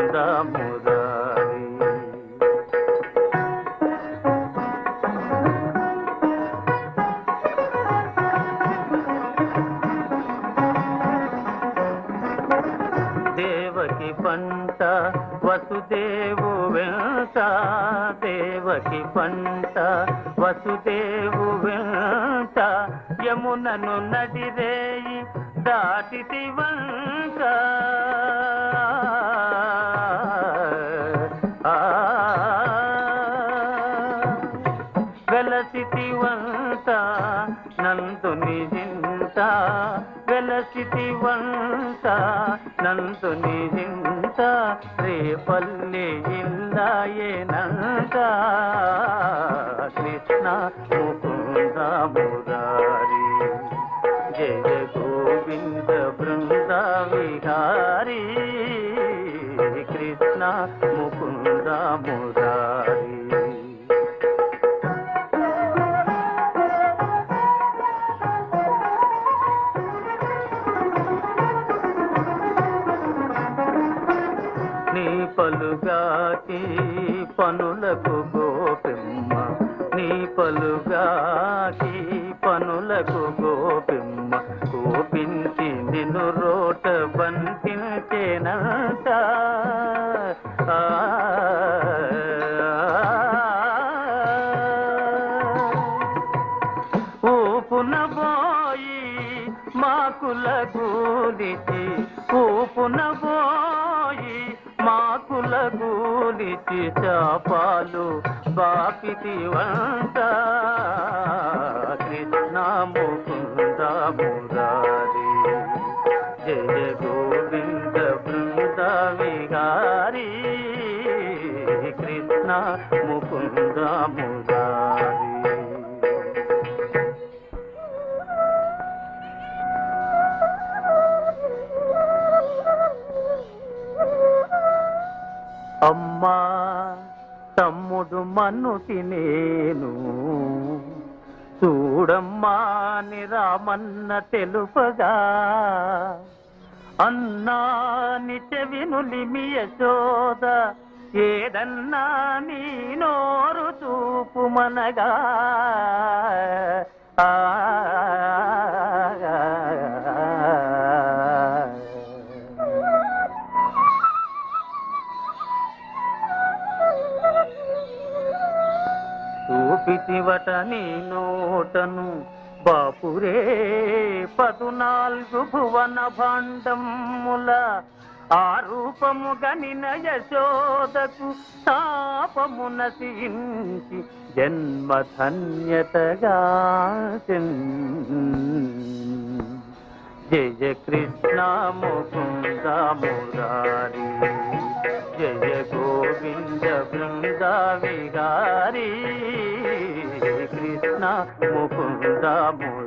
ముకుంద దేవకి పంట వసుదేవు వెంట. దేవకి పంట వసుదేవు వెంట. యమునను నడిరేయి దాటితి వెలసితి వంట నందుని జింత రేపల్లి ఇల్లాయేనంత కృష్ణ ముకుంద మురారి జయ గోవింద బృంద విహారీ. పలుగాకి పనులకు గోపిమ్మ. నీ పలుగాకి పనులకు గోపిమ్మ. కోపించి నిన్ను రోట బంతించేనంట ఊపున పోయి మాకుల గూలిచి ఊపున పోయి మాకుల గూలిచి చాపాలు బాపితి వంట. కృష్ణ ముకుంద మురారి. జయ గోవింద బృంద విహారీ. కృష్ణ ముకుంద మురారి. అమ్మా తమ్ముడు మన్నుటి నేను. చూడమ్మా నిరామన్న తెలుపగా. అన్నా నిచెవినులిమి యశోద. ఏదన్నా నీ నోరు చూపు మనగా ఆ చూపితివట నీ నోటను. బాపురే పదునాలుగు భువన భాండముల ఆ రూపము గనిన యశోదకు తాపము నశించి జన్మ జయ కృష్ణ ముకుంద మురారి జయ గోవింద బృంద విహారీ. ముకుందా మురారి